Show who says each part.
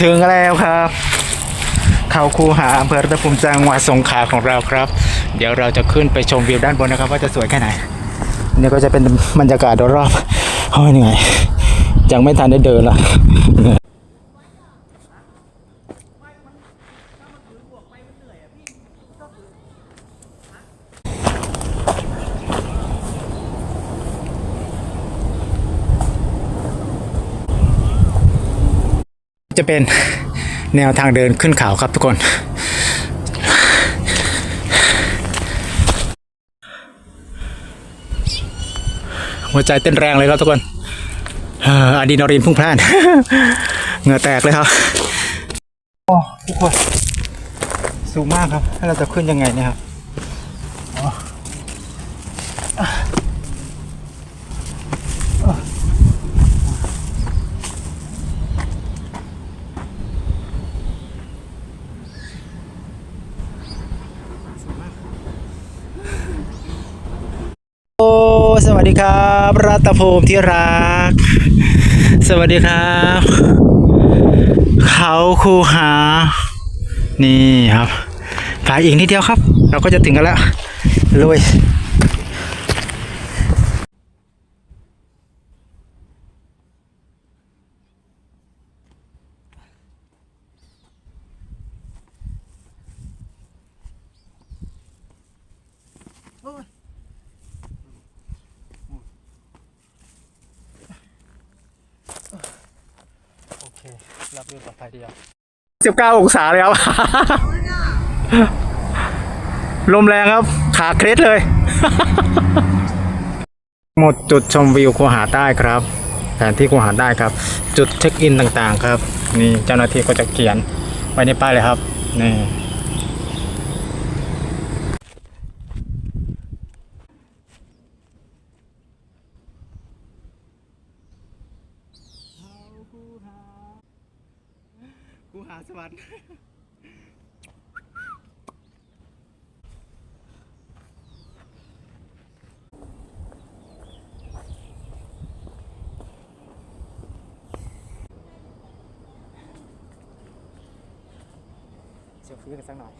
Speaker 1: ถึงแล้วครับ เขาคูหาอำเภอรัตภูมิจังหวัดสงขลาของเราครับ เดี๋ยวเราจะขึ้นไปชมวิวด้านบนนะครับ ว่าจะสวยแค่ไหนนี่ก็จะเป็นบรรยากาศโดยรอบโอ้ยเหนื่อยยังไม่ทันได้เดินละเหนื่อย จะเป็นแนวทางเดินขึ้นเขาครับทุกคน หัวใจเต้นแรงเลยครับทุกคนเอ่ออะดรีนาลีนพุ่งพล่านเหงื่อแตกเลยครับโอ้ทุกคน สูงมากครับ แล้วเราจะขึ้นยังไงเนี่ยครับอ๋ออะอะโอ้ สวัสดีครับ รัตภูมิที่รัก สวัสดีครับ เขาคูหา นี่ครับฝายอีกนิดเดียวครับ เราก็จะถึงกันแล้วลุยโอเรับรื่นปลอดภัยดีครับสิบเก้าองศาเลยครับ ลมแรงครับ ขาเคล็ดเลย หมดจุดชมวิวคูหาใต้ครับแผนที่คูหาใต้ครับ จุดเช็คอินต่างๆ ครับ นี่เจ้าหน้าที่ก็จะเขียนไว้ในป้ายเลยครับ นี่ กูหาสวรรค์เซลฟี่กันสักหน่อย